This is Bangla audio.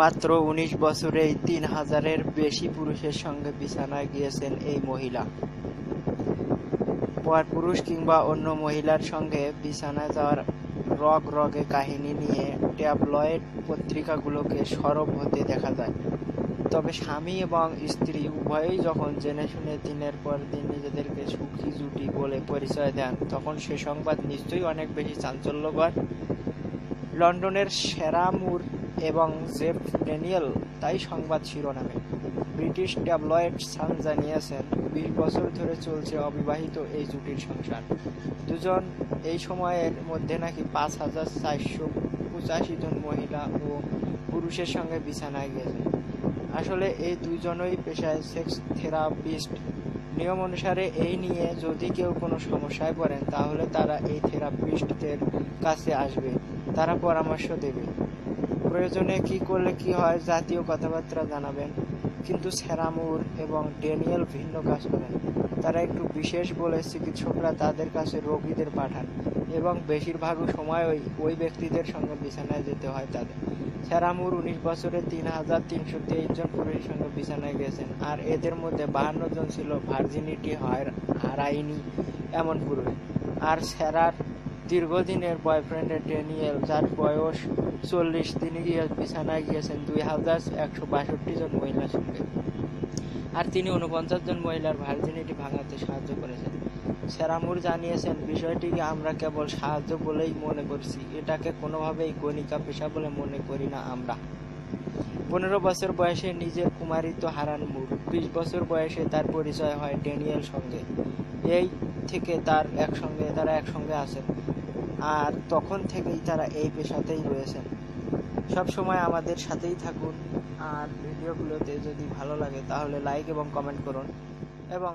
মাত্র উনিশ বছরেই তিন হাজারের বেশি পুরুষের সঙ্গে বিছানায় গিয়েছেন এই মহিলা। পরপুরুষ কিংবা অন্য মহিলার সঙ্গে বিছানায় যাওয়ার রগ রগে কাহিনী নিয়ে ট্যাবলয়েড পত্রিকাগুলোকে সরব হতে দেখা যায়। তবে স্বামী এবং স্ত্রী উভয়েই যখন জেনে শুনে দিনের পর দিন নিজেদেরকে সুখী, জুটি বলে পরিচয় দেন, তখন সে সংবাদ নিশ্চয়ই অনেক বেশি চাঞ্চল্যকর। লন্ডনের সেরা মুর এবং জেফ ড্যানিয়েল তাই সংবাদ শিরোনামে। ব্রিটিশ ট্যাবলয়েড সান জানিয়েছেন, বিশ বছর ধরে চলছে অবিবাহিত এই জুটির সংসার। দুজন এই সময়ের মধ্যে নাকি পাঁচ হাজার চারশো পঁচাশি জন মহিলা ও পুরুষের সঙ্গে বিছানায় গিয়েছে আসলে এই দুজনই পেশায় সেক্স থেরাপিস্ট। নিয়ম অনুসারে এই নিয়ে যদি কেউ কোনো সমস্যায় পড়েন, তাহলে তারা এই থেরাপিস্টদের কাছে আসবে। তারা পরামর্শ দেবে। প্রয়োজনে কি করলে কি হয় জাতীয় কথাবার্তা জানাবেন। কিন্তু সেরামুর এবং ড্যানিয়েল ভিন্ন কাজ করেন তারা একটু বিশেষ বলে চিকিৎসকরা তাদের কাছে রোগীদের পাঠান এবং বেশিরভাগ সময়ই ওই ওই ব্যক্তিদের সঙ্গে বিছানায় যেতে হয় তাদের। স্যারামুর উনিশ বছরে তিন হাজার তিনশো তেইশ জন পুরুষের সঙ্গে বিছানায় গেছেন আর এদের মধ্যে বাহান্ন জন ছিল ভার্জিনিটি হারায়নি এমন পুরুষ। আর সেরার দীর্ঘদিনের বয়ফ্রেন্ডের ড্যানিয়েল যার বয়স চল্লিশ, তিনি বিছানায় গিয়েছেন। দুই হাজার একশো বাষট্টি জন মহিলার সঙ্গে। আর তিনি উনপঞ্চাশ জন মহিলার ভার্জিনিটি ভাঙাতে সাহায্য করেছেন। সেরামুর জানিয়েছেন, বিষয়টিকে আমরা কেবল সাহায্য বলেই মনে করছি। এটাকে কোনোভাবেই গণিকা পেশা বলে মনে করি না আমরা। পনেরো বছর বয়সে নিজের কুমারিত্ব হারান মুর বিশ বছর বয়সে তার পরিচয় হয় ড্যানিয়েল সঙ্গে। এই থেকে তার একসঙ্গে, তারা একসঙ্গে আছেন। আর তখন থেকেই তারা এই পেশাতেই রয়েছেন। সব সময় আমাদের সাথেই থাকুন। আর ভিডিওগুলোতে যদি ভালো লাগে তাহলে লাইক এবং কমেন্ট করুন। এবং